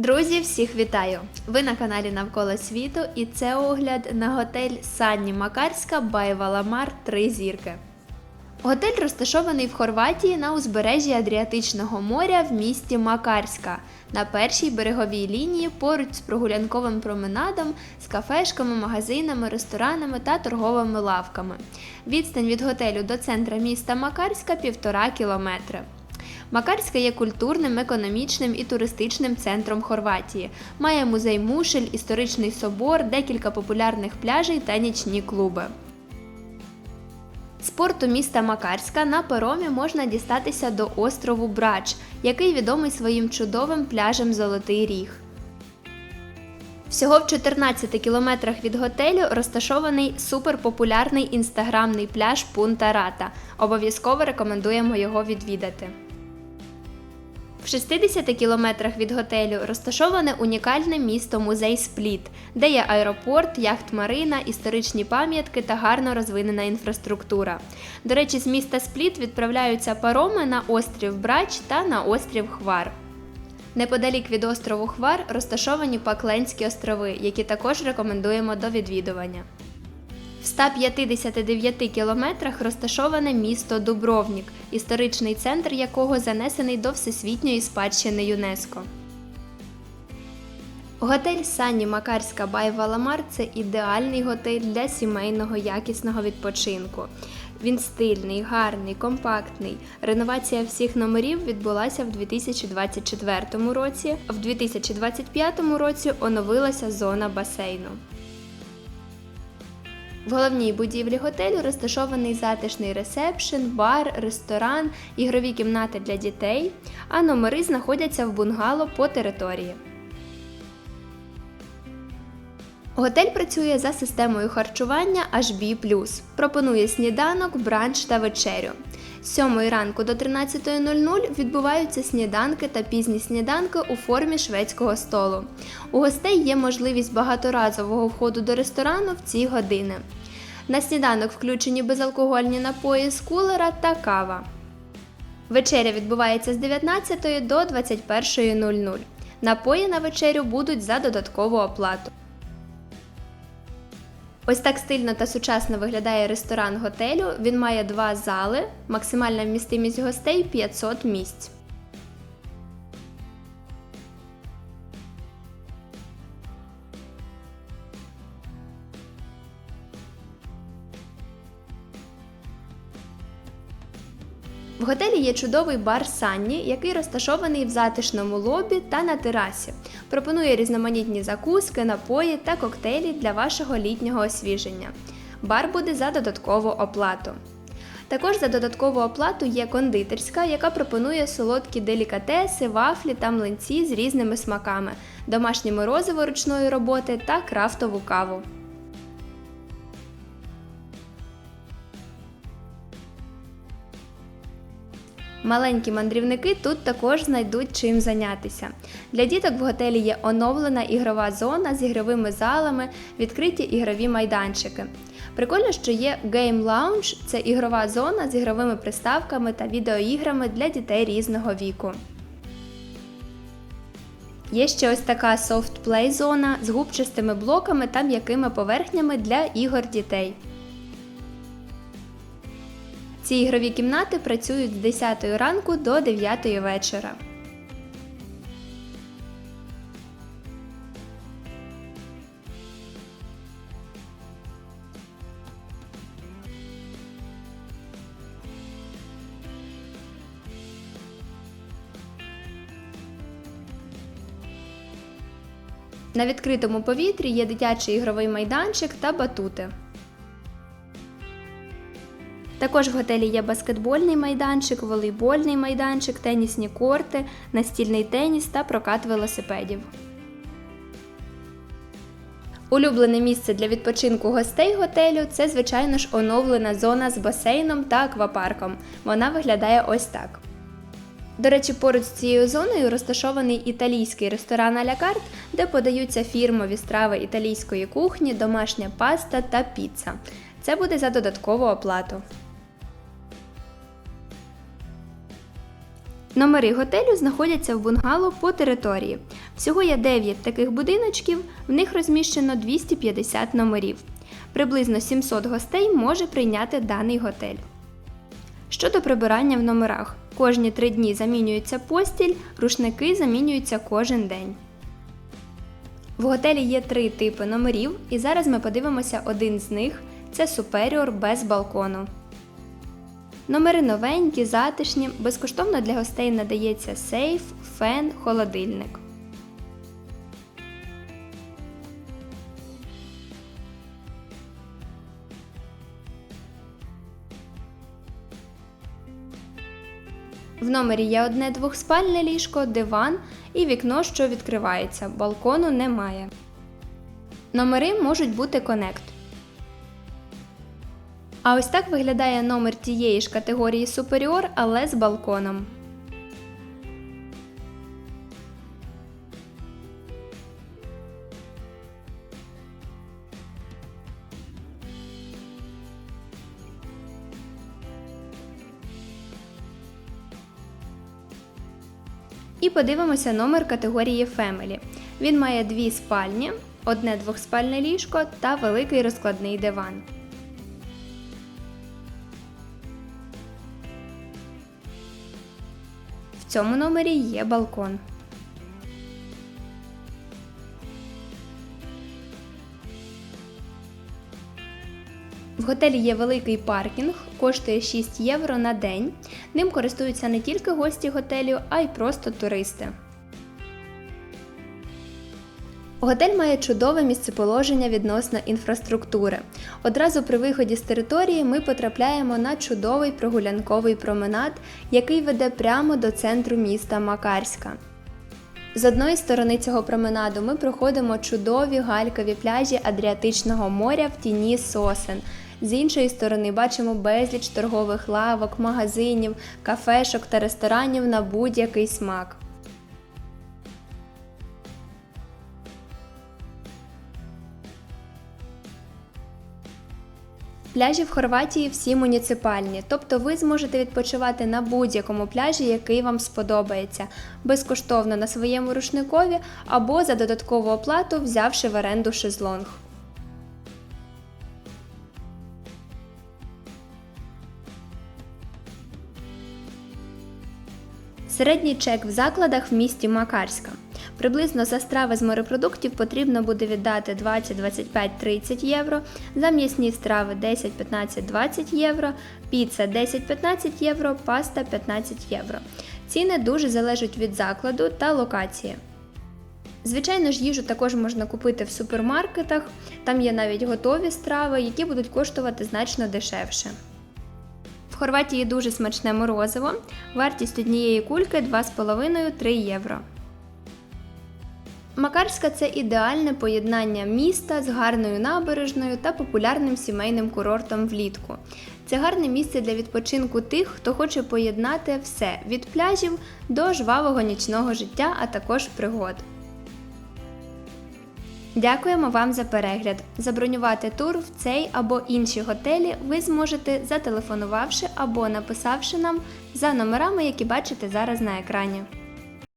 Друзі, всіх вітаю! Ви на каналі Навколо світу і це огляд на готель Санні Макарська Бай Валамар 3 зірки. Готель розташований в Хорватії на узбережжі Адріатичного моря в місті Макарська на першій береговій лінії поруч з прогулянковим променадом з кафешками, магазинами, ресторанами та торговими лавками. Відстань від готелю до центра міста Макарська півтора кілометри. Макарська є культурним, економічним і туристичним центром Хорватії. Має музей мушель, історичний собор, декілька популярних пляжей та нічні клуби. З порту міста Макарська на паромі можна дістатися до острову Брач, який відомий своїм чудовим пляжем Золотий Ріг. Всього в 14 кілометрах від готелю розташований суперпопулярний інстаграмний пляж Пунта Рата. Обов'язково рекомендуємо його відвідати. В 60 кілометрах від готелю розташоване унікальне місто музей Спліт, де є аеропорт, яхт-марина, історичні пам'ятки та гарно розвинена інфраструктура. До речі, з міста Спліт відправляються пароми на острів Брач та на острів Хвар. Неподалік від острову Хвар розташовані Пакленські острови, які також рекомендуємо до відвідування. В 159 кілометрах розташоване місто Дубровнік, історичний центр якого занесений до Всесвітньої спадщини ЮНЕСКО. Готель Санні Макарська Бай Валамар це ідеальний готель для сімейного якісного відпочинку. Він стильний, гарний, компактний. Реновація всіх номерів відбулася в 2024 році, в 2025 році оновилася зона басейну. В головній будівлі готелю розташований затишний ресепшн, бар, ресторан, ігрові кімнати для дітей, а номери знаходяться в бунгало по території. Готель працює за системою харчування HB+. Пропонує сніданок, бранч та вечерю. З 7 ранку до 13.00 відбуваються сніданки та пізні сніданки у формі шведського столу. У гостей є можливість багаторазового входу до ресторану в ці години. На сніданок включені безалкогольні напої з кулера та кава. Вечеря відбувається з 19 до 21.00. Напої на вечерю будуть за додаткову оплату. Ось так стильно та сучасно виглядає ресторан готелю. Він має два зали, максимальна вмістимість гостей 500 місць. В готелі є чудовий бар Санні, який розташований в затишному лобі та на терасі. Пропонує різноманітні закуски, напої та коктейлі для вашого літнього освіження. Бар буде за додаткову оплату. Також за додаткову оплату є кондитерська, яка пропонує солодкі делікатеси, вафлі та млинці з різними смаками, домашнє морозиво ручної роботи та крафтову каву. Маленькі мандрівники тут також знайдуть чим зайнятися. Для діток в готелі є оновлена ігрова зона з ігровими залами, відкриті ігрові майданчики. Прикольно, що є Game Lounge – це ігрова зона з ігровими приставками та відеоіграми для дітей різного віку. Є ще ось така soft play зона з губчастими блоками та м'якими поверхнями для ігор дітей. Ці ігрові кімнати працюють з 10 ранку до 9 вечора. На відкритому повітрі є дитячий ігровий майданчик та батути. Також в готелі є баскетбольний майданчик, волейбольний майданчик, тенісні корти, настільний теніс та прокат велосипедів. Улюблене місце для відпочинку гостей готелю це, звичайно ж, оновлена зона з басейном та аквапарком. Вона виглядає ось так. До речі, поруч з цією зоною розташований італійський ресторан «Аля карт», де подаються фірмові страви італійської кухні, домашня паста та піца. Це буде за додаткову оплату. Номери готелю знаходяться в бунгало по території. Всього є 9 таких будиночків, в них розміщено 250 номерів. Приблизно 700 гостей може прийняти даний готель. Щодо прибирання в номерах, кожні 3 дні замінюється постіль, рушники замінюються кожен день. В готелі є три типи номерів, і зараз ми подивимося один з них це Superior без балкону. Номери новенькі, затишні, безкоштовно для гостей надається сейф, фен, холодильник. В номері є одне двохспальне ліжко, диван і вікно, що відкривається. Балкону немає. Номери можуть бути конект. А ось так виглядає номер тієї ж категорії Superior, але з балконом. І подивимося номер категорії Family. Він має дві спальні, одне двохспальне ліжко та великий розкладний диван. В цьому номері є балкон. В готелі є великий паркінг, коштує 6 євро на день. Ним користуються не тільки гості готелю, а й просто туристи. Готель має чудове місцеположення відносно інфраструктури. Одразу при виході з території ми потрапляємо на чудовий прогулянковий променад, який веде прямо до центру міста Макарська. З одної сторони цього променаду ми проходимо чудові галькові пляжі Адріатичного моря в тіні сосен. З іншої сторони бачимо безліч торгових лавок, магазинів, кафешок та ресторанів на будь-який смак. Пляжі в Хорватії всі муніципальні, тобто ви зможете відпочивати на будь-якому пляжі, який вам сподобається, безкоштовно на своєму рушникові або за додаткову оплату, взявши в оренду шезлонг. Середній чек в закладах в місті Макарська. Приблизно за страви з морепродуктів потрібно буде віддати 20, 25, 30 євро, за м'ясні страви 10, 15, 20 євро, піца 10, 15 євро, паста 15 євро. Ціни дуже залежать від закладу та локації. Звичайно ж, їжу також можна купити в супермаркетах, там є навіть готові страви, які будуть коштувати значно дешевше. В Хорватії дуже смачне морозиво. Вартість однієї кульки 2,5-3 євро. Макарська це ідеальне поєднання міста з гарною набережною та популярним сімейним курортом влітку. Це гарне місце для відпочинку тих, хто хоче поєднати все від пляжів до жвавого нічного життя, а також пригод. Дякуємо вам за перегляд. Забронювати тур в цей або інші готелі ви зможете зателефонувавши або написавши нам за номерами, які бачите зараз на екрані.